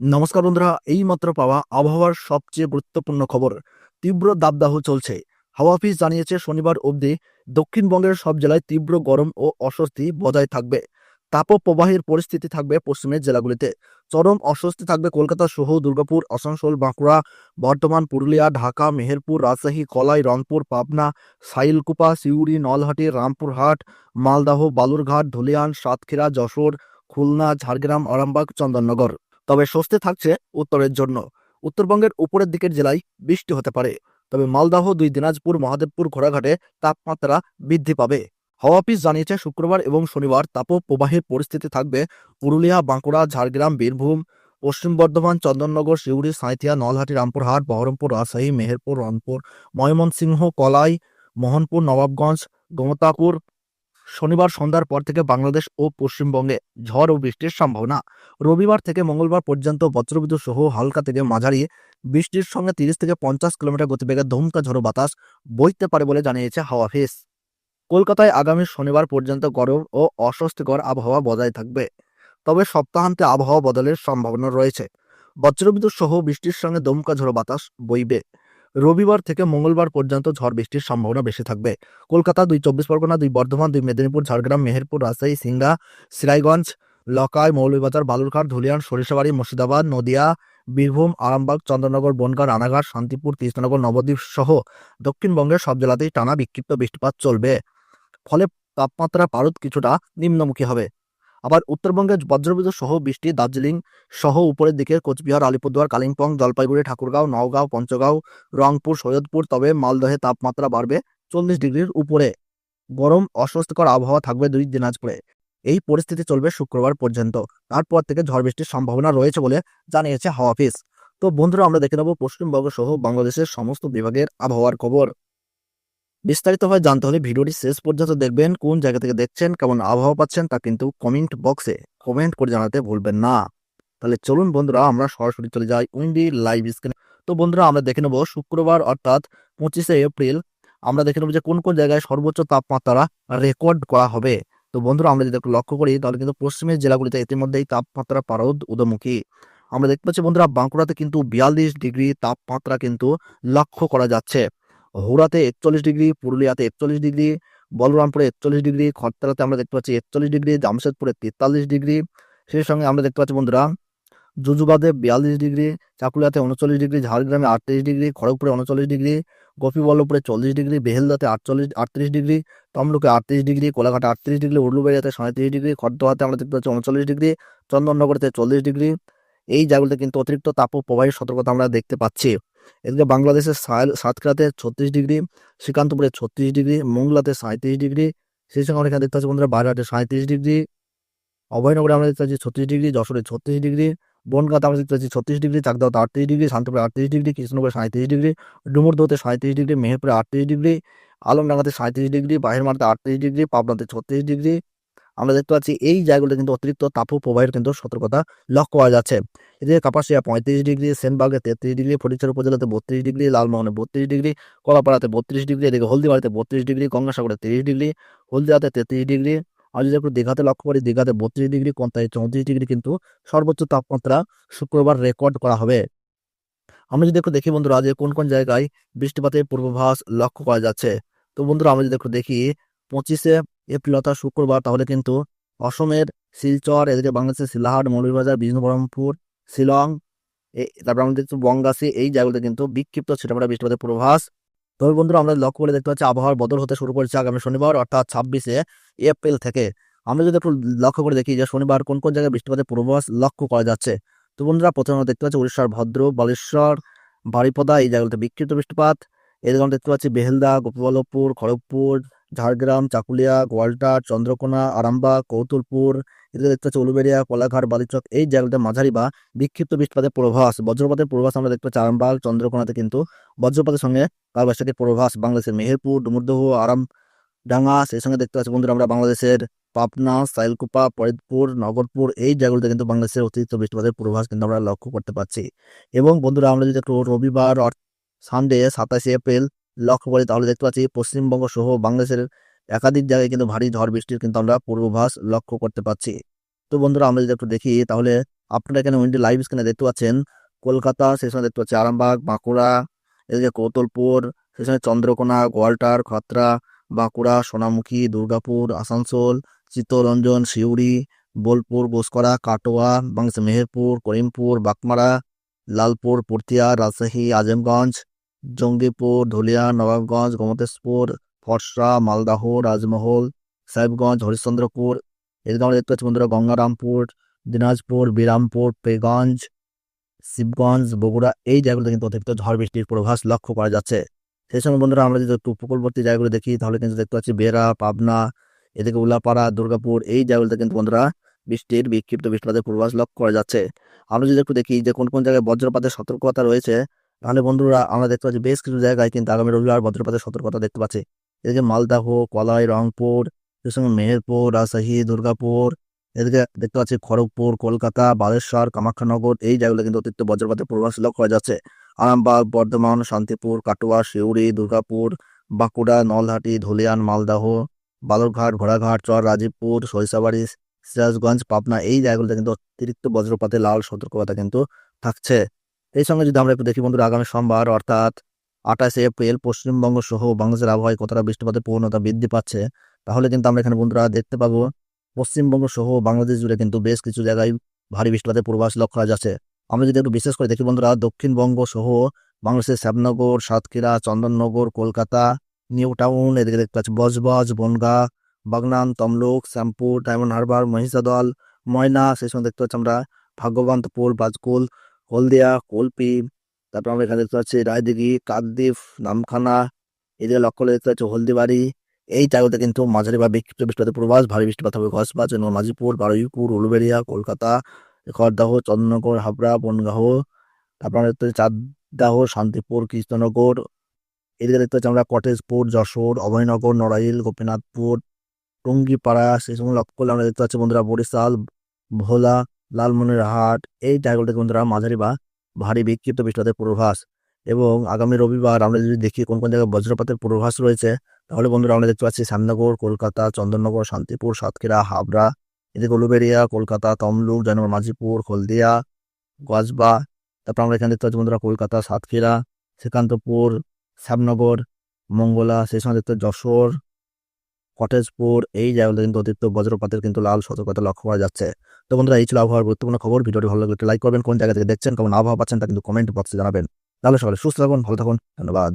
নমস্কার বন্ধুরা, এইমাত্র পাওয়া আবহাওয়ার সবচেয়ে গুরুত্বপূর্ণ খবর। তীব্র দাবদাহ চলছে। হাওয়া অফিস জানিয়েছে, শনিবার অবধি দক্ষিণবঙ্গের সব জেলায় তীব্র গরম ও অস্বস্তি বজায় থাকবে। তাপপ্রবাহের পরিস্থিতি থাকবে পশ্চিমের জেলাগুলিতে। চরম অস্বস্তি থাকবে কলকাতা, সহ, দুর্গাপুর, আসানসোল, বাঁকুড়া, বর্ধমান, পুরুলিয়া, ঢাকা, মেহেরপুর, রাজশাহী, কলাই, রংপুর, পাবনা, সাইলকুপা, সিউড়ি, নলহাটি, রামপুরহাট, মালদাহ, বালুরঘাট, ধুলিয়ান, সাতক্ষীরা, যশোর, খুলনা, ঝাড়গ্রাম, আরামবাগ, চন্দননগর। তবে স্বস্তি থাকছে উত্তরের জন্য। উত্তরবঙ্গের উপরের দিকের জেলায় বৃষ্টি হতে পারে, তবে মালদাহ দুই, দিনাজপুর, মহাদেবপুর ঘোড়াঘাটে তাপমাত্রা বৃদ্ধি পাবে। হাওয়া অফিস জানিয়েছে শুক্রবার এবং শনিবার তাপপ্রবাহের পরিস্থিতি থাকবে পুরুলিয়া, বাঁকুড়া, ঝাড়গ্রাম, বীরভূম, পশ্চিম বর্ধমান, চন্দননগর শিউড়ি সাঁইথিয়া, নলহাটি, রামপুরহাট, বহরমপুর, রাজশাহী, মেহেরপুর, রংপুর, ময়মনসিংহ, কলাই, মোহনপুর, নবাবগঞ্জ, গোমতাপুর শনিবার সন্ধ্যার পর থেকে বাংলাদেশ ও পশ্চিমবঙ্গে ঝড় ও বৃষ্টির সম্ভাবনা। রবিবার থেকে মঙ্গলবার পর্যন্ত বজ্রবিদ্যুৎ সহ হালকা থেকে মাঝারি বৃষ্টির সঙ্গে তিরিশ থেকে পঞ্চাশ কিলোমিটার গতিবেগে ধুমকা, ঝড়ো বাতাস বইতে পারে বলে জানিয়েছে হাওয়া অফিস কলকাতায় আগামী শনিবার পর্যন্ত গরম ও অস্বস্তিকর আবহাওয়া বজায় থাকবে। তবে সপ্তাহান্তে আবহাওয়া বদলের সম্ভাবনা রয়েছে। বজ্রবিদ্যুৎ সহ বৃষ্টির সঙ্গে দমকা ঝড়ো বাতাস বইবে। রবিবার থেকে মঙ্গলবার পর্যন্ত ঝড় বৃষ্টির সম্ভাবনা বেশি থাকবে। কলকাতা দুই চব্বিশ পরগনা, দুই বর্ধমান, দুই মেদিনীপুর, ঝাড়গ্রাম, মেহেরপুর, রাজশাহী সিংড়া সিরাইগঞ্জ, লকাই, মৌলভীবাজার, বালুরঘাট, ধুলিয়ান, সরিষাবাড়ি, মুর্শিদাবাদ, নদিয়া, বীরভূম, আরামবাগ, চন্দ্রনগর, বনগাঁ, রানাঘাট, শান্তিপুর, কৃষ্ণনগর, নবদ্বীপ সহ দক্ষিণবঙ্গের সব জেলাতেই টানা বিক্ষিপ্ত বৃষ্টিপাত চলবে। ফলে তাপমাত্রা পারদ কিছুটা নিম্নমুখী হবে। আবার উত্তরবঙ্গে বজ্রবিদ্যুৎ সহ বৃষ্টি, দার্জিলিং সহ উপরের দিকে কোচবিহার, আলিপুরদুয়ার, কালিম্পং, জলপাইগুড়ি, ঠাকুরগাঁও, নওগাঁও, পঞ্চগাঁও, রংপুর, সৈয়দপুর, তবে মালদহে তাপমাত্রা বাড়বে চল্লিশ ডিগ্রির উপরে। গরম, অস্বস্তিকর আবহাওয়া থাকবে দুই দিনাজপুরে। এই পরিস্থিতি চলবে শুক্রবার পর্যন্ত। তারপর থেকে ঝড় বৃষ্টির সম্ভাবনা রয়েছে বলে জানিয়েছে হাওয়া অফিস। তো বন্ধুরা, আমরা দেখে নেব পশ্চিমবঙ্গ সহ বাংলাদেশের সমস্ত বিভাগের আবহাওয়ার খবর। বিস্তারিতভাবে জানতে হলে ভিডিওটি শেষ পর্যন্ত দেখবেন, কোন জায়গা থেকে দেখছেন, কেমন আবহাওয়া পাচ্ছেন তা কিন্তু কমেন্ট বক্সে কমেন্ট করে জানাতে ভুলবেন না। তাহলে চলুন বন্ধুরা, আমরা সরাসরি চলে যাই উইন্ডি লাইভ স্ক্রিনে। তো বন্ধুরা, আমরা দেখে নেব শুক্রবার, অর্থাৎ পঁচিশে এপ্রিল, আমরা দেখে নেব যে কোন কোন জায়গায় সর্বোচ্চ তাপমাত্রা রেকর্ড করা হবে। তো বন্ধুরা, আমরা যদি একটু লক্ষ্য করি, তাহলে কিন্তু পশ্চিমের জেলাগুলিতে ইতিমধ্যেই তাপমাত্রা পারদ উদমুখী আমরা দেখতে পাচ্ছি বন্ধুরা, বাঁকুড়াতে কিন্তু বিয়াল্লিশ ডিগ্রি তাপমাত্রা কিন্তু লক্ষ্য করা যাচ্ছে। হুড়াতে একচল্লিশ ডিগ্রি, পুরুলিয়াতে একচল্লিশ ডিগ্রি, বলরামপুরে একচল্লিশ ডিগ্রি খড়তলাতে আমরা দেখতে পাচ্ছি একচল্লিশ ডিগ্রি, জামশেদপুরে তেতাল্লিশ ডিগ্রি। সেই সঙ্গে আমরা দেখতে পাচ্ছি বন্ধুরা জুজুবাদে বিয়াল্লিশ ডিগ্রি, চাকুলিয়াতে উনচল্লিশ ডিগ্রি, ঝাড়গ্রামে আটত্রিশ ডিগ্রি, খড়গপুরে উনচল্লিশ ডিগ্রি, গোপীবল্লভপুরে চল্লিশ ডিগ্রি, বেহেলদাতে আটচল্লিশ, আটত্রিশ ডিগ্রি, তমলুকে আটত্রিশ ডিগ্রি, কোলাঘাটে আটত্রিশ ডিগ্রি উর্লুবেড়িয়াতে সাঁত্রিশ ডিগ্রি খড়দহাতে আমরা দেখতে পাচ্ছি উনচল্লিশ ডিগ্রি, চন্দননগরতে চল্লিশ ডিগ্রি। এই জায়গাগুলোতে কিন্তু অতিরিক্ত তাপ প্রবাহের সতর্কতা আমরা দেখতে পাচ্ছি। এদিকে বাংলাদেশের সাতক্ষীরাতে ছত্রিশ ডিগ্রি, শ্রীকান্তপুরে ছত্রিশ ডিগ্রি, মোংলাতে সাঁত্রিশ ডিগ্রি সেই সঙ্গে আমরা এখানে দেখতে পাচ্ছি বন্ধুরা বারহাটে সাঁত্রিশ ডিগ্রি, অভয়নগরে আমরা দেখতে পাচ্ছি ছত্রিশ ডিগ্রি, যশোরে ছত্রিশ ডিগ্রি, বনগাঁতে আমরা দেখতে পাচ্ছি ছত্রিশ ডিগ্রি, চাকদাওতে আটত্রিশ ডিগ্রি, শান্তিপুরে আটত্রিশ ডিগ্রি, কৃষ্ণনগরে সাঁত্রিশ ডিগ্রি, ডুমুরদোতে সাঁত্রিশ ডিগ্রি, মেহেরপুরে আটত্রিশ ডিগ্রি, আলমডাঙ্গাতে সাঁত্রিশ ডিগ্রি বাহিরমারাতে আটত্রিশ ডিগ্রি, পাবনাতে ছত্রিশ ডিগ্রি আমরা দেখতে পাচ্ছি এই জায়গাগুলোতে কিন্তু অতিরিক্ত তাপ প্রবাহের কিন্তু সতর্কতা লক্ষ্য করা যাচ্ছে। এদিকে কাপাসিয়া পঁয়ত্রিশ ডিগ্রি, সেনবাগে তেত্রিশ ডিগ্রি ফটিকছড়ি উপজেলাতে বত্রিশ ডিগ্রি, লালমোহনে বত্রিশ ডিগ্রি, কলাপাড়াতে বত্রিশ ডিগ্রি, এদিকে হলদিবাড়িতে বত্রিশ ডিগ্রি, গঙ্গাসাগরে তিরিশ ডিগ্রি, হলদিয়াতে তেত্রিশ ডিগ্রি, আর যদি একটু দীঘাতে লক্ষ্য করি, দীঘাতে বত্রিশ ডিগ্রি কোনটায় চৌত্রিশ ডিগ্রি কিন্তু সর্বোচ্চ তাপমাত্রা শুক্রবার রেকর্ড করা হবে। আমরা যদি একটু দেখি বন্ধুরা যে কোন কোন জায়গায় বৃষ্টিপাতের পূর্বাভাস লক্ষ্য করা যাচ্ছে। তো বন্ধুরা আমরা যদি একটু দেখি, পঁচিশে এপ্রিল অর্থাৎ শুক্রবার, তাহলে কিন্তু অসমের শিলচর, এদিকে বাংলাদেশের শিলাহাট, মৌলভীবাজার, বিষ্ণুবরমপুর, শিলং তারপর আমাদের বঙ্গাসি এই জায়গাগুলোতে কিন্তু বিক্ষিপ্ত ছিটাফাটা, বৃষ্টিপাতের পূর্বাভাস। তবে বন্ধুরা, আমরা লক্ষ্য করে দেখতে পাচ্ছি, আবহাওয়ার বদল হতে শুরু করেছে আগামী শনিবার, অর্থাৎ ছাব্বিশে এপ্রিল থেকে। আমরা যদি একটু লক্ষ্য করে দেখি যে শনিবার কোন কোন জায়গায় বৃষ্টিপাতের পূর্বাভাস লক্ষ্য করা যাচ্ছে। তো বন্ধুরা, প্রথমে আমরা দেখতে পাচ্ছি উড়িষ্যার ভদ্র বালেশ্বর, বারিপদা, এই জায়গাগুলোতে বিক্ষিপ্ত বৃষ্টিপাত। এদিকে আমরা দেখতে পাচ্ছি বেহেলদা গোপীবল্লভপুর খড়গপুর ঝাড়গ্রাম, চাকুলিয়া, গোয়ালটা, চন্দ্রকোনা, আরামবাগ, কৌতুলপুর এদিকে দেখতে পাচ্ছি উলুবেড়িয়া, কোলাঘাট, বালিচক। এই জায়গাতে মাঝারি বা বিক্ষিপ্ত বৃষ্টিপাতের প্রভাস, বজ্রপাতের প্রভাস আমরা দেখতে পাচ্ছি আরামবাগ, চন্দ্রকোনাতে কিন্তু বজ্রপাতের সঙ্গে কালবৈশাখীর প্রভাস। বাংলাদেশের মেহেরপুর, ডুমুরদহ আরাম ডাঙ্গা সেই সঙ্গে দেখতে পাচ্ছি বন্ধুরা আমরা বাংলাদেশের পাবনা, সাইলকুপা, ফরিদপুর, নগরপুর, এই জায়গাগুলোতে কিন্তু বাংলাদেশের অতিরিক্ত বৃষ্টিপাতের পূর্বাভাস কিন্তু আমরা লক্ষ্য করতে পারছি এবং বন্ধুরা আমরা যদি একটু রবিবার সানডে, সাতাশে এপ্রিল লক্ষ্য করি তাহলে দেখতে পাচ্ছি পশ্চিমবঙ্গ সহ বাংলাদেশের একাধিক জায়গায় কিন্তু ভারী ঝড় বৃষ্টির কিন্তু আমরা পূর্বাভাস লক্ষ্য করতে পারছি তো বন্ধুরা, আমরা যদি একটু দেখি, তাহলে আপনারা এখানে উইন্ডি লাইভ স্ক্রিনে দেখতে পাচ্ছেন, কলকাতা, সেই সময় দেখতে পাচ্ছি আরামবাগ, বাঁকুড়া, এদিকে কৌতলপুর, সেই সময় চন্দ্রকোনা, গোয়ালটার, খতরা, বাঁকুড়া, সোনামুখী, দুর্গাপুর, আসানসোল, চিত্তরঞ্জন, সিউড়ি, বোলপুর বোসকরা কাটোয়া বাংলাদেশ মেহেরপুর, করিমপুর, বাকমারা, লালপুর পূর্তিয়া রাজশাহী, আজমগঞ্জ জঙ্গিপুর, ধুলিয়া, নবাবগঞ্জ, গোমতেশপুর, ফরসা মালদাহ রাজমহল, সাহেবগঞ্জ, হরিশ্চন্দ্রপুর এদিকে আমরা দেখতে পাচ্ছি বন্ধুরা, গঙ্গারামপুর, দিনাজপুর, বিরামপুর, পেগঞ্জ, শিবগঞ্জ, বগুড়া, এই জায়গাগুলোতে কিন্তু অতিরিক্ত ঝড় বৃষ্টির প্রভাস লক্ষ্য করা যাচ্ছে। সেই সময় বন্ধুরা, আমরা যদি একটু উপকূলবর্তী জায়গাগুলো দেখি, তাহলে কিন্তু দেখতে পাচ্ছি বেড়া, পাবনা, এদিকে উল্লাপাড়া দুর্গাপুর, এই জায়গাগুলোতে কিন্তু বন্ধুরা বৃষ্টির বিক্ষিপ্ত বৃষ্টিপাতের পূর্বাভাস লক্ষ্য করা যাচ্ছে। আমরা যদি একটু দেখি যে কোন কোন জায়গায় বজ্রপাতের সতর্কতা রয়েছে তাহলে বন্ধুরা আমরা দেখতে পাচ্ছি বেশ কিছু জায়গায় কিন্তু আগামী রবিবার বজ্রপাতের সতর্কতা দেখতে পাচ্ছি। এদিকে মালদাহ কলাই রংপুর সঙ্গে মেহেরপুর, রাজশাহী, দুর্গাপুর, এদিকে দেখতে পাচ্ছি খড়গপুর, কলকাতা, বালেশ্বর, কামাখ্যানগর, এই জায়গাগুলো কিন্তু অতিরিক্ত বজ্রপাতের পূর্বাভাস লক্ষ্য করা যাচ্ছে। আরামবাগ, বর্ধমান, শান্তিপুর, কাটোয়া, শিউড়ি, দুর্গাপুর, বাঁকুড়া, নলহাটি, ধুলিয়ান মালদাহ বালুরঘাট, ঘোড়াঘাট, চর, রাজীবপুর, সরিষাবাড়ি, সিরাজগঞ্জ, পাবনা, এই জায়গাগুলোতে কিন্তু অতিরিক্ত বজ্রপাতে লাল সতর্কতা কিন্তু থাকছে। এই সঙ্গে যদি আমরা একটু দেখি বন্ধুরা, আগামী সোমবার অর্থাৎ আঠাশে এপ্রিল পশ্চিমবঙ্গ সহ বাংলাদেশের আবহাওয়ায় কতটা বৃষ্টিপাতের প্রবণতা বৃদ্ধি পাচ্ছে, তাহলে কিন্তু আমরা এখানে বন্ধুরা দেখতে পাবো পশ্চিমবঙ্গ সহ বাংলাদেশ জুড়ে কিন্তু বেশ কিছু জায়গায় ভারী বৃষ্টিপাতের পূর্বাভাস লক্ষ্য করা যাচ্ছে। আমরা যদি একটু বিশেষ করে দেখি বন্ধুরা, দক্ষিণবঙ্গ সহ বাংলাদেশের শ্যামনগর, সাতক্ষীরা, চন্দননগর, কলকাতা, নিউ টাউন, এদিকে দেখতে পাচ্ছি বজবজ, বনগা, বাগনান, তমলুক, শ্যামপুর, ডায়মন্ড হারবার, মহিষাদল, ময়না, সেই সময় দেখতে পাচ্ছি আমরা ভাগ্যবন্তপুর, বাজকুল হলদিয়া, কলপি, তারপর আমরা এখানে দেখতে পাচ্ছি রায়দিঘি, কাকদ্বীপ, নামখানা, এদিকে লক্ষ্য করে দেখতে পাচ্ছি হলদিবাড়ি। এই জায়গাতে কিন্তু মাঝারি বা বিক্ষিপ্ত বৃষ্টিপাতের পূর্বাভাস, ভারী বৃষ্টিপাত হবে কসবাজ এবং মাঝিপুর বারুইপুর উলুবেড়িয়া কলকাতা, খড়দাহ, চন্দ্রনগর, হাবড়া বনগাহ তারপর দেখতে পাচ্ছি চাঁদদাহ, শান্তিপুর, কৃষ্ণনগর। এদিকে দেখতে পাচ্ছি আমরা কটেজপুর, যশোর, অভয়নগর, নড়াইল, গোপীনাথপুর, টুঙ্গিপাড়া, সেই সময় লক্ষ্য করলে আমরা দেখতে পাচ্ছি বন্ধুরা বরিশাল, ভোলা লালমনিরহাট এই জায়গাগুলোতে বন্ধুরা মাঝারি বা ভারী বিক্ষিপ্ত বৃষ্টিপাতের পূর্বাভাস এবং আগামী রবিবার আমরা যদি দেখি কোন কোন জায়গায় বজ্রপাতের পূর্বাভাস রয়েছে, তাহলে বন্ধুরা আমরা দেখতে পাচ্ছি শ্যামনগর, কলকাতা, চন্দননগর, শান্তিপুর, সাতক্ষীরা, হাবড়া, এদিকে উলুবেড়িয়া কলকাতা, তমলুক, জয়নগর, মাঝিপুর, হলদিয়া, গজবা, তারপর আমরা এখানে দেখতে পাচ্ছি বন্ধুরা কলকাতা, সাতক্ষীরা, শ্রীকান্তপুর, শ্যামনগর, মঙ্গলা, সেই সময় দেখতে যশোর কটেজপুর এই জায়গাগুলো কিন্তু অতিরিক্ত বজ্রপাতের কিন্তু লাল সতর্কতা লক্ষ্য করা যাচ্ছে। তো বন্ধুরা, এই ছিল আবহাওয়ার গুরুত্বপূর্ণ খবর। ভিডিওটি ভালো লাগলে লাইক করবেন। কোন জায়গা থেকে দেখছেন, কেমন আবহাওয়া পাচ্ছেন তা কিন্তু কমেন্ট বক্সে জানাবেন। তাহলে সকালে সুস্থ থাকুন, ভালো থাকুন, ধন্যবাদ।